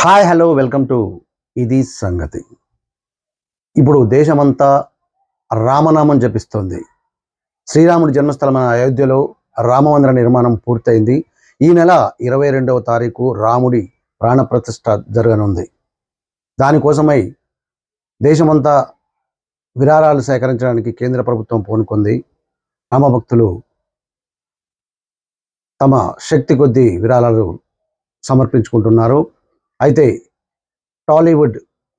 Hi hello welcome to ఇది సంగతి. ఇప్పుడు దేశమంతా రామనామం జపిస్తోంది. శ్రీరాముడి జన్మస్థలమైన అయోధ్యలో రామమందిర నిర్మాణం పూర్తయింది. ఈ నెల ఇరవై రెండవ తారీఖు రాముడి ప్రాణప్రతిష్ఠ జరగనుంది. దానికోసమై దేశమంతా విరాళాలు సేకరించడానికి కేంద్ర ప్రభుత్వం పూనుకుంది. రామభక్తులు తమ శక్తి కొద్దీ విరాళాలు సమర్పించుకుంటున్నారు. అయితే Tollywood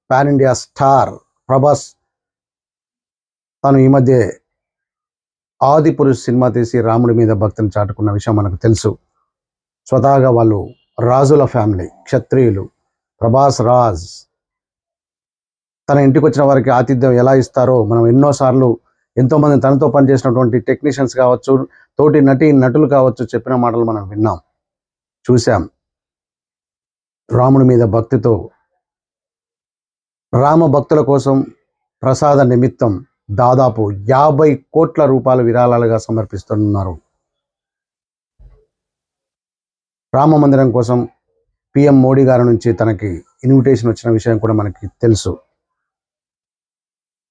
pan India star Prabhas తను ఈ మధ్య ఆది పురుష్ సినిమా తీసి రాముడి మీద భక్తిని చాటుకున్న విషయం మనకు తెలుసు. స్వతహాగా వాళ్ళు రాజుల ఫ్యామిలీ క్షత్రియులు ప్రభాస్ రాజ్. తన ఇంటికి వచ్చిన వారికి ఆతిథ్యం ఎలా ఇస్తారో మనం ఎన్నోసార్లు ఎంతోమంది తనతో పనిచేసినటువంటి టెక్నీషియన్స్ కావచ్చు తోటి నటి నటులు కావచ్చు చెప్పిన మాటలు మనం విన్నాం చూసాం రాముడి మీద భక్తితో రామ భక్తుల కోసం ప్రసాద నిమిత్తం దాదాపు యాభై కోట్ల రూపాయల విరాళాలుగా సమర్పిస్తున్నారు. రామ మందిరం కోసం పిఎం మోడీ గారి నుంచి తనకి ఇన్విటేషన్ వచ్చిన విషయం కూడా మనకి తెలుసు.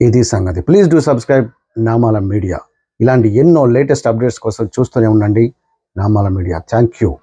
ఇది సంగతి. Please do subscribe Namala media. ఇలాంటి ఎన్నో లేటెస్ట్ అప్డేట్స్ కోసం చూస్తూనే ఉండండి. నామాల మీడియా. Thank you.